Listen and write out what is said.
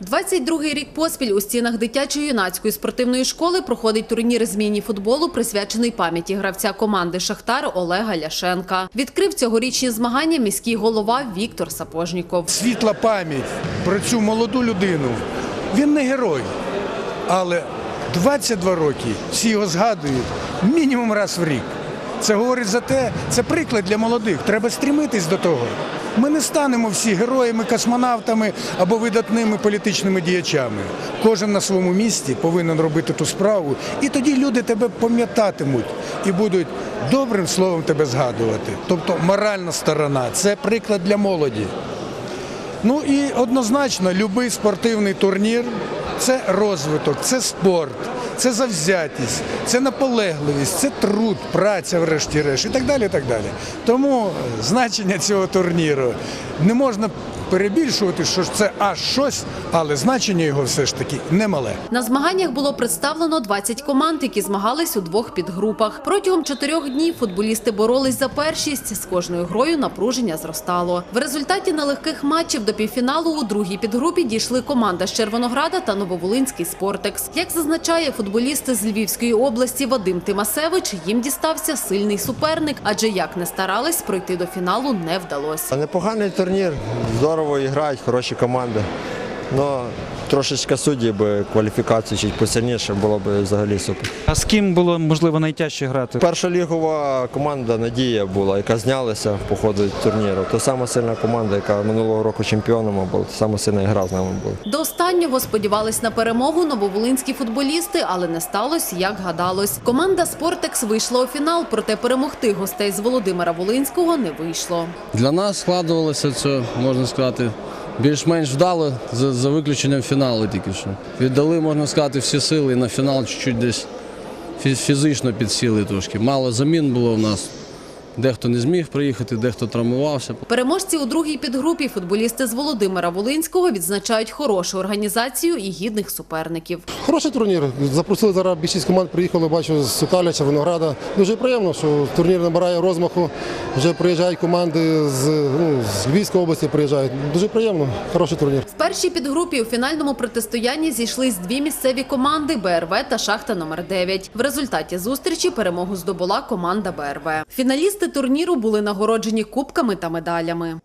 22-й рік поспіль у стінах дитячо-юнацької спортивної школи проходить турнір з міні-футболу, присвячений пам'яті гравця команди «Шахтар» Олега Ляшенка. Відкрив цьогорічні змагання міський голова Віктор Сапожніков. світла пам'ять про цю молоду людину. Він не герой, але 22 роки всі його згадують мінімум раз в рік. Це говорить за те, це приклад для молодих. Треба стрімитись до того. Ми не станемо всі героями, космонавтами або видатними політичними діячами. Кожен на своєму місці повинен робити ту справу, і тоді люди тебе пам'ятатимуть і будуть добрим словом тебе згадувати. Тобто моральна сторона це приклад для молоді. Ну і однозначно, будь-який спортивний турнір це розвиток, це спорт, це завзятість, це наполегливість, це труд, праця, врешті-решт, і так далі. так далі. Тому е, значення цього турніру не можна перебільшувати, що це аж щось, але значення його все ж таки немале. На змаганнях було представлено 20 команд, які змагались у двох підгрупах. Протягом чотирьох днів футболісти боролись за першість. З кожною грою напруження зростало. В результаті нелегких матчів до півфіналу у другій підгрупі дійшли команда з Червонограда та Нововолинський Спортекс. Як зазначає футболісти з Львівської області Вадим Тимасевич, їм дістався сильний суперник, адже як не старались, пройти до фіналу не вдалося. Непоганий турнір, здорово грають, хороші команди. Ну, трошечки судді би кваліфікацію чуть посильніше було б взагалі супер. А з ким було можливо найтяжче грати? Перша лігова команда Надія була, яка знялася по ходу турніру. То сама сильна команда, яка минулого року чемпіоном була, то сама сильна гра з нами була. До останнього сподівались на перемогу нововолинські футболісти, але не сталося, як гадалось. Команда «Спортекс» вийшла у фінал, проте перемогти гостей з Володимира Волинського не вийшло. Для нас складувалося це, можна сказати, більш-менш вдало, за, за виключенням фіналу тільки що. Віддали, можна сказати, всі сили і на фінал чуть-чуть десь фізично підсіли трошки. Мало замін було в нас. Дехто не зміг приїхати, дехто травмувався. Переможці у другій підгрупі футболісти з Володимира Волинського відзначають хорошу організацію і гідних суперників. Хороший турнір. Запросили зараз більшість команд, приїхали, бачу, з Сокаляча, Винограда. Дуже приємно, що турнір набирає розмаху. Вже приїжджають команди з, ну, з Львівської області приїжджають. Дуже приємно, хороший турнір. В першій підгрупі у фінальному протистоянні зійшлись дві місцеві команди БРВ та Шахта номер 9 В результаті зустрічі перемогу здобула команда БРВ. Фіналісти турніру були нагороджені кубками та медалями.